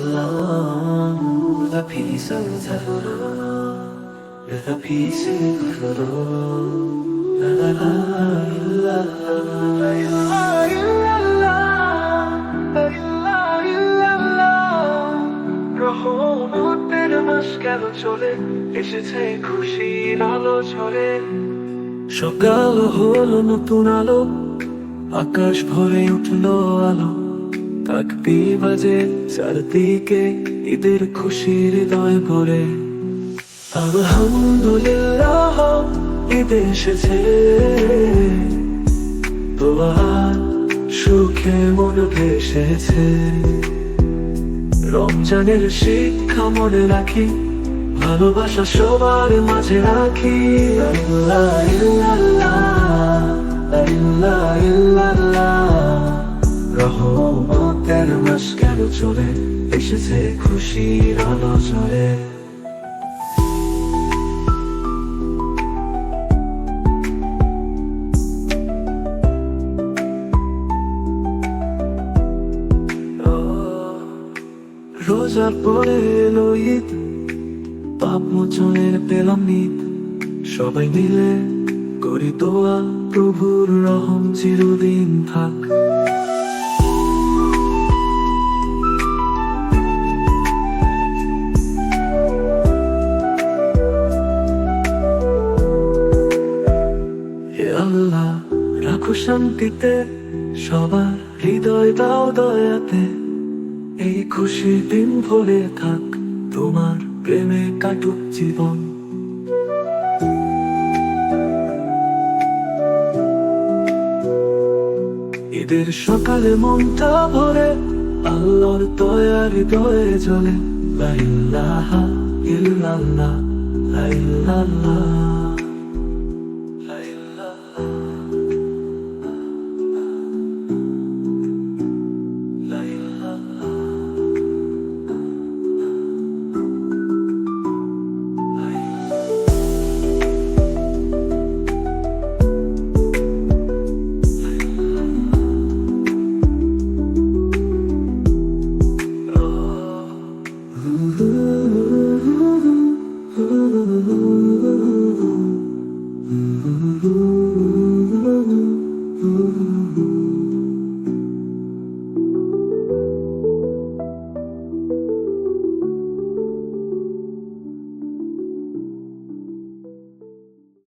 The peace of La la la illallah রহমতের মাস গেল চলে এসেছে খুশির আলো ঝরে সকাল হলো নতুন আলো আকাশ ভরে উঠল আলো তাকবি বাজে চারদিকে ঈদের খুশির হৃদয় ভরে। আলহামদুলিল্লাহ, ঈদ এসেছে। তোমার সুখে মন ভেসেছে। রমজানের শিক্ষা মনে রাখি, ভালোবাসা সবার মাঝে রাখি। লা কেন চলে? এসেছে খুশির আলো ঝরে রোজার পরে এলো ঈদ পাপ মোচনের পেলাম ঈদ সবাই মিলে করি দোয়া, প্রভুর রহম চিরদিন। আল্লাহ, রাখো শান্তিতে, সবার হৃদয় দাও দয়াতে। এই খুশি দিন ভরে থাক, তোমার প্রেমে কাটুক জীবন। ঈদের সকালে মনটা ভরে, আল্লাহর দয়ার হৃদয়ে জ্বলে। লা ইলাহা ইল্লাল্লাহ, লা ইল্লাল্লাহ